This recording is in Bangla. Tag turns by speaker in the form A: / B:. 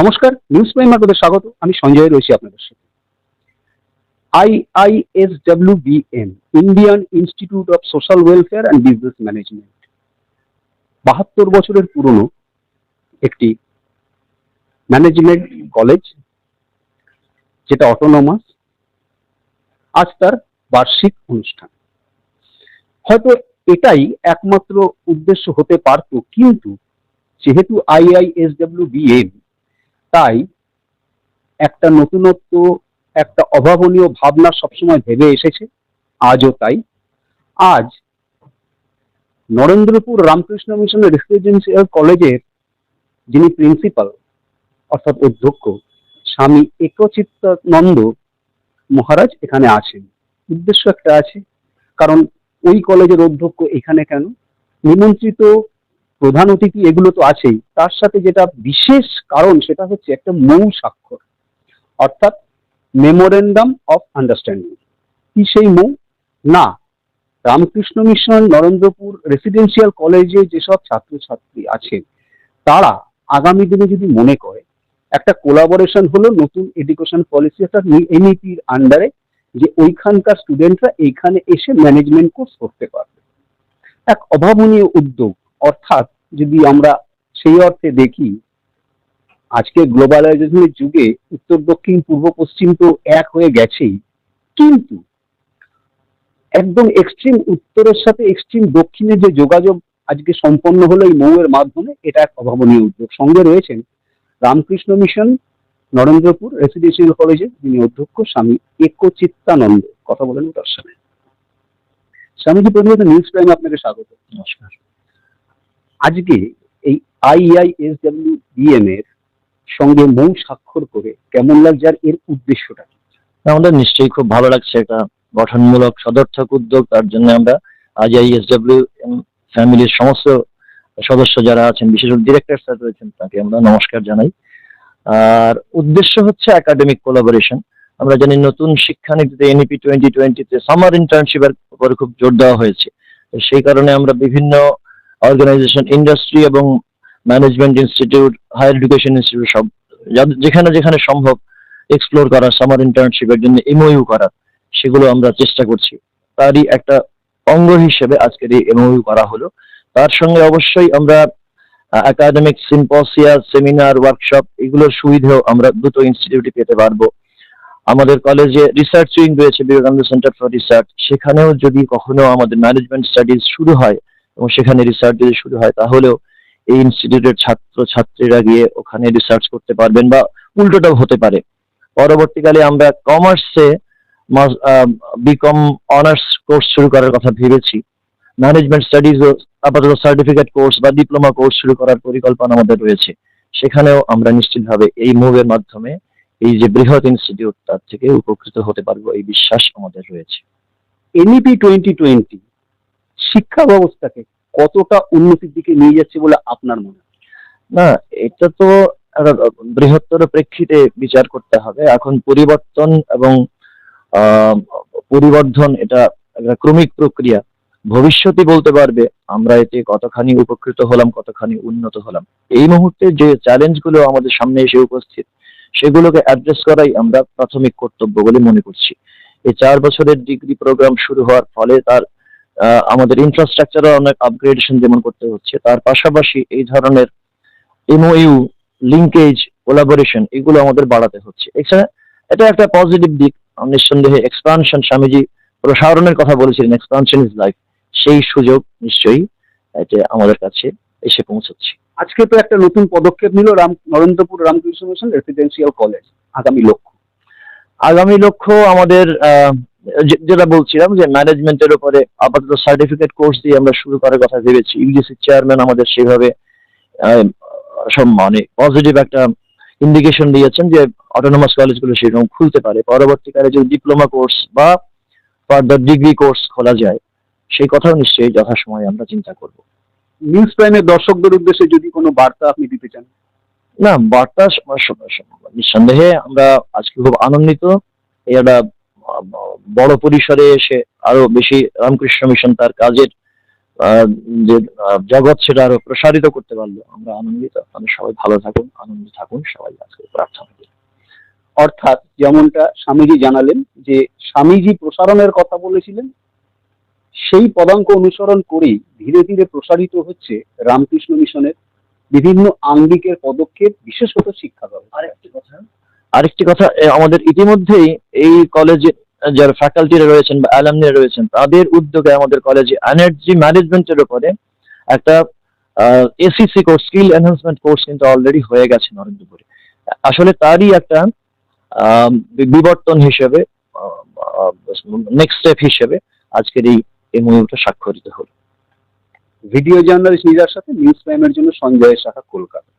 A: নমস্কার নিউজ প্রাইম আপনাদের স্বাগত। আমি সঞ্জয় রয়েছি আপনাদের সাথে। IISWBM Indian Institute of Social Welfare and Business Management বাহাত্তর বছরের পুরনো একটি ম্যানেজমেন্ট কলেজ যেটা অটোনমাস আজ তার বার্ষিক অনুষ্ঠান। হয়তো এটাই একমাত্র উদ্দেশ্য হতে পারত, কিন্তু যেহেতু আইআইএসডব্লিউবিএম তাই একটা নতুনত্ব, একটা অভাবনীয় ভাবনা সবসময় ভেবে এসেছে, আজও তাই। আজ নরেন্দ্রপুর রামকৃষ্ণ মিশন রেসিডেন্সিয়াল কলেজের যিনি প্রিন্সিপাল, অর্থাৎ অধ্যক্ষ, স্বামী একচিত্তানন্দ মহারাজ এখানে আছেন। উদ্দেশ্য একটা আছে, কারণ ওই কলেজের অধ্যক্ষ এখানে কেন? নিমন্ত্রিত প্রধান অতিথি এগুলো তো আছেই। তার সাথে যেটা বিশেষ কারণ সেটা হচ্ছে একটা মৌ স্বাক্ষর, অর্থাৎ মেমোরেন্ডাম অফ আন্ডারস্ট্যান্ডিং। কি সেই মৌ? না, রামকৃষ্ণ মিশন, নরেন্দ্রপুর রেসিডেন্সিয়াল কলেজে যেসব ছাত্রছাত্রী আছে তারা আগামী দিনে যদি মনে করে, একটা কোলাবোরেশন হলো নতুন এডুকেশন পলিসি, অর্থাৎ এনইপির আন্ডারে, যে ওইখানকার স্টুডেন্টরা এইখানে এসে ম্যানেজমেন্ট কোর্স করতে পারবে। এক অভাবনীয় উদ্যোগ। অর্থাৎ যদি আমরা সেই অর্থে দেখি, আজকে গ্লোবালাইজেশনের যুগে উত্তর, দক্ষিণ, পূর্ব, পশ্চিম তো এক হয়ে গেছেই। কিন্তু একদম এক্সট্রিম উত্তরের সাথে এক্সট্রিম দক্ষিণের যে যোগাযোগ আজকে সম্পন্ন হলো এই মৌয়ের মাধ্যমে, এটা এক অভাবনীয় উদ্যোগ। সঙ্গে রয়েছেন রামকৃষ্ণ মিশন, নরেন্দ্রপুর রেসিডেন্সিয়াল কলেজের যিনি অধ্যক্ষ, স্বামী একচিত্তানন্দ। কথা বলেন তার সাথে। স্বামীজি প্রথমত নিউজ প্রাইমে আপনাকে স্বাগত।
B: নমস্কার।
A: আজকে এই আইআইএসডব্লিউ বিএম এর সঙ্গে মৌ স্বাক্ষর করে কেমন লাগছে আর এর উদ্দেশ্যটা?
B: আমাদের নিশ্চয়ই খুব ভালো লাগছে এটা গঠনমূলক, সদর্থক উদ্যোগ। তার জন্য আমরা আজ আইএসডব্লিউ ফ্যামিলির সমস্ত সদস্য যারা আছেন, বিশেষ করে ডিরেক্টর স্যার রয়েছেন, তাকে আমরা নমস্কার জানাই। আর উদ্দেশ্য হচ্ছে একাডেমিক কোলাবোরেশন আমরা জানি নতুন শিক্ষানীতিতে এনইপি টোয়েন্টি টোয়েন্টিতে সামার ইন্টার্নশিপের উপরে খুব জোর দেওয়া হয়েছে। সেই কারণে আমরা বিভিন্ন অর্গানাইজেশন ইন্ডাস্ট্রি এবং management institute higher education institute সব। যেখানে যেখানে সম্ভব এক্সপ্লোর করা সামার ইন্টার্নশিপের জন্য এমওইউ করা, সেগুলো আমরা চেষ্টা করছি। তারই একটা অঙ্গ হিসেবে আজকের এই এমওইউ করা হলো। তার সঙ্গে অবশ্যই আমরা একাডেমিক সিম্পোসিয়া সেমিনার ওয়ার্কশপ এগুলোর সুবিধাও আমরা দুটো ইনস্টিটিউটে পেতে পারব। আমাদের কলেজে রিসার্চ উইং রয়েছে, বিবেকানন্দ সেন্টার ফর রিসার্চ সেখানেও যদি কখনো আমাদের ম্যানেজমেন্ট স্টাডিজ শুরু হয় এবং সেখানে রিসার্চ যদি শুরু হয়, তাহলেও এই ইনস্টিটিউটের ছাত্র ছাত্রীরা গিয়ে ওখানে রিসার্চ করতে পারবেন বা উল্টোটাও হতে পারে। পরবর্তীকালে আমরা কমার্সে বিকম অনার্স কোর্স শুরু করার কথা ভেবেছি। ম্যানেজমেন্ট স্টাডিজ আপাতত সার্টিফিকেট কোর্স বা ডিপ্লোমা কোর্স শুরু করার পরিকল্পনা আমাদের রয়েছে। সেখানেও আমরা নিশ্চিতভাবে এই মুভের মাধ্যমে এই যে বৃহৎ ইনস্টিটিউট তার থেকে উপকৃত হতে পারব এই বিশ্বাস আমাদের রয়েছে।
A: এনইপি টোয়েন্টি টোয়েন্টি শিক্ষা ব্যবস্থাকে কতটা উন্নতির দিকে নিয়ে যাচ্ছে বলে আপনার মনে
B: না, এটা তো বৃহত্তর প্রেক্ষিতে বিচার করতে হবে। এখন পরিবর্তন এবং পরিবর্ধন এটা একটা ক্রমিক প্রক্রিয়া। ভবিষ্যতে বলতে পারবে, আমরা এতে কতখানি উপকৃত হলাম, কতখানি উন্নত হলাম। এই মুহূর্তে যে চ্যালেঞ্জগুলো আমাদের সামনে এসে উপস্থিত, সেগুলোকে অ্যাড্রেস করাই আমরা প্রাথমিক কর্তব্য বলে মনে করছি। এই চার বছরের ডিগ্রি প্রোগ্রাম শুরু হওয়ার ফলে তার আমাদের ইনফ্রাস্ট্রাকচারও অনেক আপগ্রেডেশন যেমন করতে হচ্ছে তার পাশাপাশি এই ধরনের এমওইউ লিঙ্কেজ কোলাবোরেশন এগুলো আমাদের বাড়াতে হচ্ছে। এছাড়া এটা একটা পজিটিভ দিক। নিঃসন্দেহে এক্সপানশন স্বামীজি প্রসারণের কথা বলেছিলেন এক্সপানশন ইজ লাইফ সেই সুযোগ নিশ্চয়ই এটা আমাদের কাছে এসে পৌঁছচ্ছে।
A: আজকে তো একটা নতুন পদক্ষেপ নিল Ram Narendrapur Ramakrishna Mission Residential College আগামী লক্ষ্য।
B: আগামী লক্ষ্য আমাদের যেটা বলছিলাম যে ম্যানেজমেন্টের উপরে আপাতত সার্টিফিকেট কোর্স দিয়ে আমরা শুরু করার কথা ভেবেছি। ইউজিসি চেয়ারম্যান আমাদের সেভাবে আহ, সব মানে পজিটিভ একটা ইন্ডিকেশন দিয়েছেন যে অটোনোমাস কলেজগুলো সেরকম খুলতে পারে। পরবর্তীকালে যদি ডিপ্লোমা কোর্স বা ফার্দার ডিগ্রি কোর্স খোলা যায় সেই কথাও নিশ্চয়ই যথাসময়ে আমরা চিন্তা করব।
A: নিউজ প্রাইমের দর্শকদের উদ্দেশ্যে যদি কোনো বার্তা আপনি দিতে চান।
B: না বার্তা নিঃসন্দেহে আমরা আজকে খুব আনন্দিত। আহ, বড় পরিসরে এসে আরও বেশি রামকৃষ্ণ মিশন তার কাজের আহ, যে জগৎ সেটা আরও প্রসারিত করতে পারল। আমরা আনন্দিত। আপনারা সবাই ভালো থাকুন আনন্দ থাকুন। সবাই আজকে প্রার্থনা করি।
A: অর্থাৎ যেমনটা স্বামীজি জানালেন যে স্বামীজি প্রসারণের কথা বলেছিলেন সেই পদাঙ্ক অনুসরণ করেই ধীরে ধীরে প্রসারিত হচ্ছে রামকৃষ্ণ মিশনের বিভিন্ন আঙ্গিকের পদক্ষেপ বিশেষত শিক্ষা ব্যবস্থা।
B: আরেকটি কথা আমাদের ইতিমধ্যেই এই কলেজে যারা ফ্যাকাল্টিরা রয়েছেন বা অ্যালামনিরা রয়েছেন, তাদের উদ্যোগে আমাদের কলেজে এনার্জি ম্যানেজমেন্টের উপরে একটা ACC course skill enhancement course কিন্তু অলরেডি হয়ে গেছে নরেন্দ্রপুরে। আসলে তারই একটা বিবর্তন হিসেবে নেক্সট স্টেপ হিসেবে আজকের এই এই মুহূর্তে স্বাক্ষরিত হলো।
A: ভিডিও জার্নালিস্ট নিজার সাথে নিউজ প্রাইমের জন্য সঞ্জয় সাহা কলকাতা।